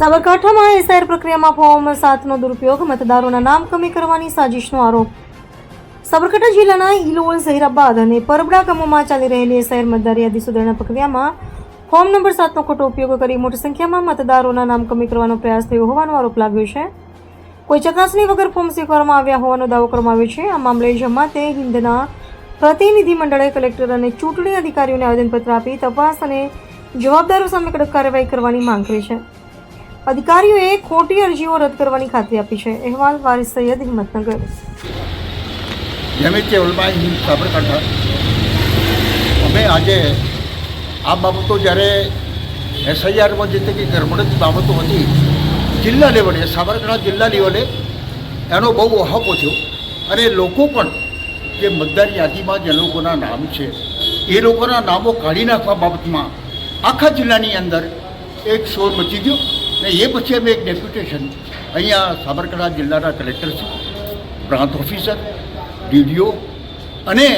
સાબરકાંઠામાં એસઆઈઆર પ્રક્રિયામાં ફોર્મ સાતનો દુરુપયોગ, મતદારોના નામ કમી કરવાની સાજિશનો આરોપ. સાબરકાંઠા જિલ્લાના ઇલોલ ઝહીરાબાદ અને પરબડા ગામોમાં ચાલી રહેલી એસઆઈઆર મતદાર યાદી સુધારણા પ્રક્રિયામાં ફોર્મ નંબર સાતનો ખોટો ઉપયોગ કરી મોટી સંખ્યામાં મતદારોના નામ કમી કરવાનો પ્રયાસ થયો હોવાનો આરોપ લાગ્યો છે. કોઈ ચકાસણી વગર ફોર્મ સ્વીકારવામાં આવ્યા હોવાનો દાવો કરવામાં આવ્યો છે. આ મામલે જમાતે હિન્દના પ્રતિનિધિ મંડળે કલેક્ટર અને ચૂંટણી અધિકારીઓને આવેદનપત્ર આપી તપાસ અને જવાબદારો સામે કડક કાર્યવાહી કરવાની માંગ કરી છે. અધિકારીઓએ ખોટી અરજીઓ રદ કરવાની ખાતરી આપી છે. અહેવાલ વારિસ સૈયદ હિંમતનગર. જમીન કેવલમાં હિન્દ સાબરકાંઠા. અમે આજે આ બાબતો જ્યારે એસઆઈઆરમાં જે તે કંઈ ગરબડની બાબતો હતી, જિલ્લા લેવલે, સાબરકાંઠા જિલ્લા લેવલે, એનો બહુ અહપો થયો. અને લોકો પણ જે મતદાર યાદીમાં જે લોકોના નામ છે, એ લોકોના નામો કાઢી નાખવા બાબતમાં આખા જિલ્લાની અંદર એક શોર મચી ગયો. ને એ પછી અમે એક ડેપ્યુટેશન અહીંયા સાબરકાંઠા જિલ્લાના કલેક્ટર પ્રાંત ઓફિસર ડીડીઓ અને